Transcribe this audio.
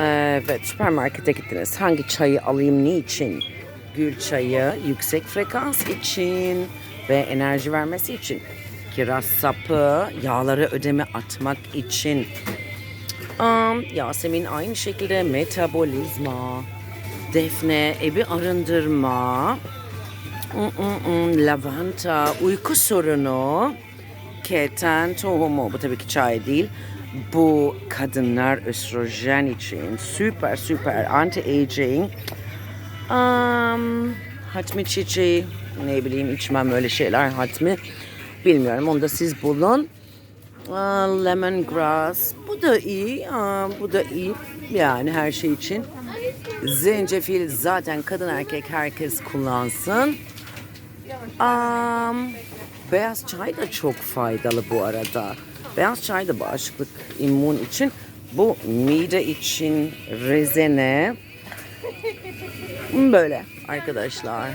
Evet, süpermarkete gittiniz. Hangi çayı alayım, niçin? Gül çayı yüksek frekans için ve enerji vermesi için. Kiraz sapı yağları ödeme atmak için. Um, Yasemin aynı şekilde metabolizma. Defne evi arındırma. Mm-mm-mm, lavanta uyku sorunu. Keten tohumu. Bu tabii ki çay değil. Bu kadınlar östrojen için süper süper anti-aging. Um, hatmi çiçeği ne bileyim içmem öyle şeyler hatmi. Bilmiyorum onu da siz bulun. Aa, lemongrass bu da iyi. Aa, bu da iyi. Yani her şey için. Zencefil zaten kadın erkek herkes kullansın. Am, beyaz çay da çok faydalı bu arada. Beyaz çay da bağışıklık, immün için. Bu mide için rezene. Böyle arkadaşlar.